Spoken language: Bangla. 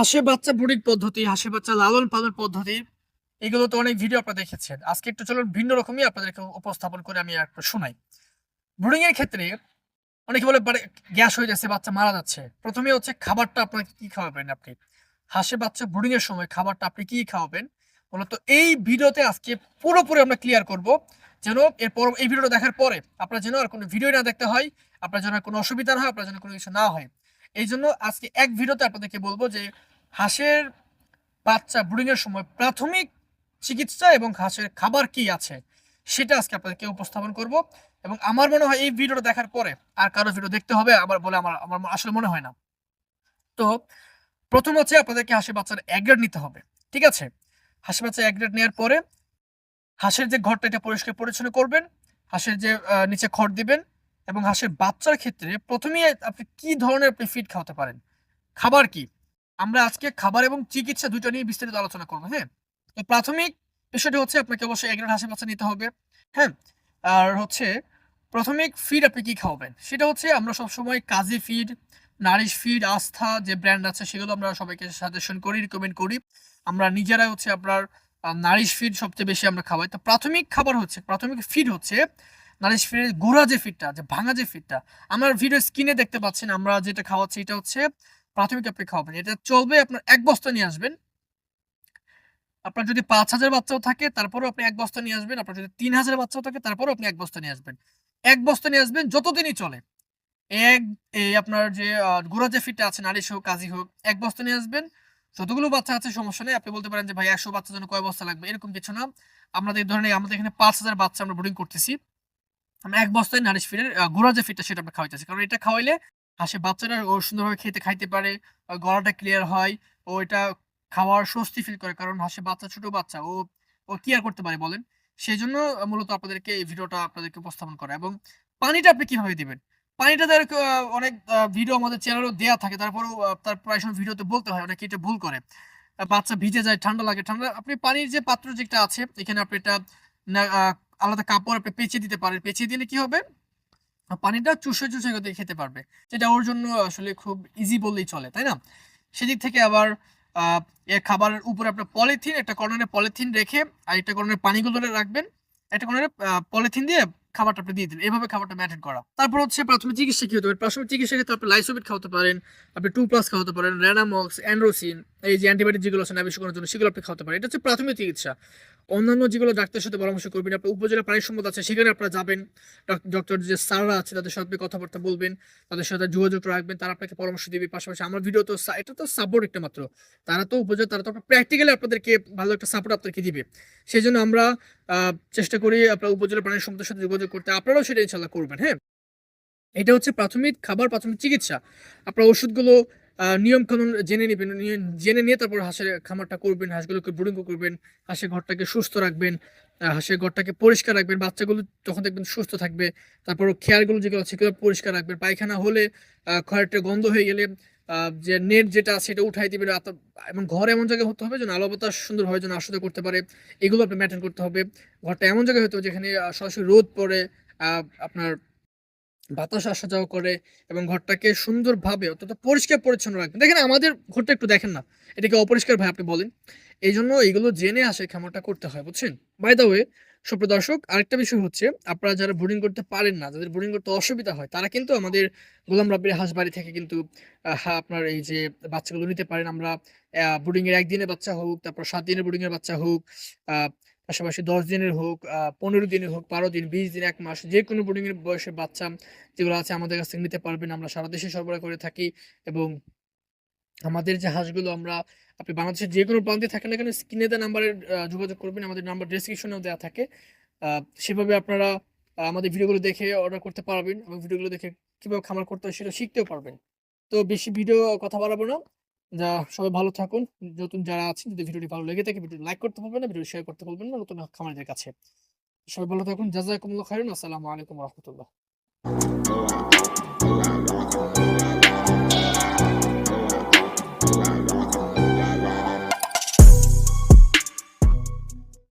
হাঁসে বাচ্চা ব্রুডিং পদ্ধতি হাঁসে বাচ্চা লালন পালন পদ্ধতি, এগুলো তো অনেক ভিডিও আপনারা দেখেছেন। আজকে একটু চলুন ভিন্ন রকমই আপনাদেরকে উপস্থাপন করে আমি একটু শোনাই। ব্রুডিং এর ক্ষেত্রে অনেকে বলে গ্যাস হয়ে যাচ্ছে, বাচ্চা মারা যাচ্ছে। প্রথমে হচ্ছে খাবারটা আপনাকে কি খাওয়াবেন আপনি? হাঁসে বাচ্চা ব্রুডিং এর সময় খাবারটা আপনি কি খাওয়াবেন? মূলত এই ভিডিওতে আজকে পুরোপুরি আমরা ক্লিয়ার করব, যেন এরপর এই ভিডিওটা দেখার পরে আপনার যেন আর কোনো ভিডিও না দেখতে হয়, আপনার যেন কোনো অসুবিধা না হয়, আপনার যেন কোনো কিছু না হয়। এই জন্য আজকে এক ভিডিওতে আপনাদেরকে বলব যে হাঁসের বাচ্চা ব্রুডিং এর সময় প্রাথমিক চিকিৎসা এবং হাঁসের খাবার কি আছে সেটা আজকে আপনাদেরকে উপস্থাপন করব। এবং আমার মনে হয় এই ভিডিওটা দেখার পরে আর কারও ভিডিও দেখতে হবে আবার বলে আমার আমার আসলে মনে হয় না। তো প্রথম হচ্ছে আপনাদেরকে হাঁসের বাচ্চার অ্যাগ্রেড নিতে হবে, ঠিক আছে? হাঁসের বাচ্চা অ্যাগ্রেড নেওয়ার পরে হাঁসের যে ঘরটা এটা পরিষ্কার পরিচ্ছন্ন করবেন, হাঁসের যে নিচে খড় দিবেন এবং হাঁসের বাচ্চার ক্ষেত্রে প্রথমেই আপনি কি ধরনের আপনি ফিড খাওয়াতে পারেন? খাবার কি? আমরা আজকে খাবার এবং চিকিৎসা দুটো নিয়ে বিস্তারিত আলোচনা করব হ্যাঁ? তো প্রাথমিক বিষয়টি হচ্ছে আপনাকে অবশ্যই একজন হাঁসের বাচ্চা নিতে হবে হ্যাঁ? আর হচ্ছে প্রাথমিক ফিড আপনি কি খাওয়াবেন? সেটা হচ্ছে আমরা সবসময় কাজী ফিড নারিশ ফিড আস্থা যে ব্র্যান্ড আছে সেগুলো আমরা সবাইকে সাজেশন করি রিকমেন্ড করি। আমরা নিজেরাই হচ্ছে আপনার নারিশ ফিড সবচেয়ে বেশি আমরা খাওয়াই। তো প্রাথমিক খাবার হচ্ছে, প্রাথমিক ফিড হচ্ছে নারিশ ফিডের গোড়া যে ফিডটা যে ভাঙা যে ফিডটা আমার ভিডিও স্ক্রিনে দেখতে পাচ্ছেন, আমরা যেটা খাওয়াচ্ছি এটা হচ্ছে প্রাথমিক আপনি খাওয়াবেন। এটা চলবে, আপনার এক বস্তা নিয়ে আসবেন। আপনার যদি পাঁচ হাজার বাচ্চাও থাকে, তারপরেও আপনি এক বস্তা নিয়ে আসবেন। আপনার যদি তিন হাজার বাচ্চাও থাকে, তারপরেও আপনি এক বস্তা নিয়ে আসবেন। এক বস্তা নিয়ে আসবেন যতদিনই চলে। এক, এই আপনার যে গোড়া যে ফিটটা আছে নারিশ হোক কাজী হোক, এক বস্তা নিয়ে আসবেন। যতগুলো বাচ্চা আছে, সমস্যা নেই। আপনি বলতে পারেন যে, ভাই, একশো বাচ্চার জন্য কয় বস্তা লাগবে? এরকম কিছু না। আমাদের ধরনের, আমাদের এখানে পাঁচ হাজার বাচ্চা আমরা ব্রিডিং করতেছি। আমরা এক বস্তায় নারিশ ফিডের গোড়া যে ফিটটা সেটা আমরা খাওয়াইতেছি। কারণ এটা খাওয়াইলে হাসে বাচ্চারা ও সুন্দরভাবে খেতে খাইতে পারে গলাটা ক্লিয়ার হয়, ও এটা খাওয়ার স্বস্তি ফিল করে। কারণ হাসে বাচ্চা ছোট বাচ্চা, ও ও কি আর করতে পারে বলেন? সেই জন্য মূলত আপনাদেরকে এই ভিডিওটা আপনাদেরকে উপস্থাপন করা। এবং পানিটা আপনি কীভাবে দিবেন? পানিটা তার অনেক ভিডিও আমাদের চ্যানেলেও দেওয়া থাকে। তারপরেও তার প্রায় সময় ভিডিওতে বলতে হয়, অনেকে এটা ভুল করে। বাচ্চা ভিজে যায়, ঠান্ডা লাগে। ঠান্ডা, আপনি পানির যে পাত্র যেটা আছে, এখানে আপনি এটা আলাদা কাপড় আপনি পেঁচিয়ে দিতে পারেন। পেঁচিয়ে দিলে কি হবে? পানিটা চুষে চুষে করে খেতে পারবে। যেটা ওর জন্য আসলে খুব ইজি বললেই চলে তাই না? সেদিক থেকে আবার আহ, খাবারের উপরে আপনার পলিথিন একটা কর্নারে পলিথিন রেখে আর একটা কর্নারে পানিগুলো রাখবেন। একটা কর্নারে পলিথিন দিয়ে খাবারটা আপনি দিয়ে দিন এভাবে খাবারটা মেনটেন করা। তারপর হচ্ছে প্রাথমিক চিকিৎসা কি হতে পারে? প্রাথমিক চিকিৎসা ক্ষেত্রে আপনি লাইসোবিট খাওয়াতে পারেন আপনি টু প্লাস খাওয়াতে পারেন রেনামক্স অ্যান্ড্রোসিন এই যে অ্যান্টিবায়োটিক যেগুলো আছে করার জন্য সেগুলো আপনি খাওয়াতে পারেন। এটা হচ্ছে প্রাথমিক চিকিৎসা। অন্যান্য যেগুলো ডাক্তারের সাথে পরামর্শ করবেন, আপনার উপজেলা প্রাণী সম্পদ আছে, সেখানে আপনারা যাবেন। ডক্টর যে স্যাররা আছে, তাদের সাথে কথাবার্তা বলবেন, তাদের সাথে যোগাযোগ রাখবেন, তারা আপনাকে পরামর্শ দিবে। পাশাপাশি আমার ভিডিও তো এটা তো সাপোর্ট একটা মাত্র। তারা তো উপজেলা, তারা তো আপনার প্র্যাকটিক্যালি আপনাদেরকে ভালো একটা সাপোর্ট আপনাদেরকে দিবে। সেই জন্য আমরা চেষ্টা করি আপনার উপজেলা প্রাণী সম্পদের সাথে যোগাযোগ করতে। আপনারাও সেটা ইনশাল্লাহ করবেন হ্যাঁ? এটা হচ্ছে প্রাথমিক খাবার, প্রাথমিক চিকিৎসা। আপনার ওষুধগুলো নিয়ম কানুন জেনে নেবেন জেনে নিয়ে তারপর হাঁসের খামারটা করবেন, হাঁসগুলোকে ব্রুডিং করবেন, হাঁসের ঘরটাকে সুস্থ রাখবেন হাঁসের ঘরটাকে পরিষ্কার রাখবেন, বাচ্চাগুলো তখন দেখবেন সুস্থ থাকবে, তারপর খেয়ারগুলো যেগুলো আছে সেগুলো পরিষ্কার রাখবেন, পায়খানা হলে খয়েরটা গন্ধ হয়ে গেলে যে নেট যেটা আছে সেটা উঠাই দিবেন এবং ঘর এমন জায়গায় হতে হবে যেন আলো বাতাস সুন্দরভাবে যেন আসতে করতে পারে, এগুলো আপনি মেনটেন করতে হবে, ঘরটা এমন জায়গায় হতে হবে যেখানে সরাসরি রোদ পড়ে আপনার বাতাস আসা যাওয়া করে এবং ঘরটাকে সুন্দরভাবে অত্যন্ত পরিষ্কার পরিচ্ছন্ন রাখবেন দেখেন, আমাদের ঘরটা একটু দেখেন না। এটাকে অপরিষ্কার ভাই, আপনি বলেন। এই জন্য এইগুলো জেনে আসে খামারটা করতে হয়, বুঝছেন? বাই দা ওয়ে সুপ্রদর্শক আরেকটা বিষয় হচ্ছে, আপনারা যারা বোর্ডিং করতে পারেন না, যাদের বোর্ডিং করতে অসুবিধা হয়, তারা কিন্তু আমাদের গোলাম রাব্বির হাঁস বাড়ি থেকে কিন্তু আপনার এই যে বাচ্চাগুলো নিতে পারেন। আমরা বোর্ডিং এর একদিনের বাচ্চা হোক, তারপর সাত দিনের বোর্ডিং এর বাচ্চা হোক পাশাপাশি দশ দিনের হোক পনেরো দিনের হোক, বারো দিন, বিশ দিন, এক মাস, যে কোনো বোর্ডিং এর বয়সের বাচ্চা যেগুলো আছে আমাদের কাছ থেকে নিতে পারবেন। আমরা সারা দেশে সরবরাহ করে থাকি এবং আমাদের যে হাঁসগুলো আমরা, আপনি বাংলাদেশের যে কোনো প্রান্তে থাকেন না কেন, স্ক্রিনে দেওয়া নাম্বারে যোগাযোগ করবেন। আমাদের নাম্বার ডেসক্রিপশনেও দেওয়া থাকে। সেভাবে আপনারা আমাদের ভিডিওগুলো দেখে অর্ডার করতে পারবেন এবং ভিডিওগুলো দেখে কীভাবে খামার করতে হয় সেটা শিখতেও পারবেন। তো বেশি ভিডিও কথা বাড়াবো না। যা সবাই ভালো থাকুন। নতুন যারা আছেন, যদি ভিডিওটি ভালো লেগে থাকে ভিডিও লাইক করতে পারবেন না ভিডিও শেয়ার করতে পারবেন না, নতুন খামারিদের কাছে। সবাই ভালো থাকুন। জাজাকুমুল্লাহ খাইরুন। আসসালামু আলাইকুম রহমতুল্লাহ।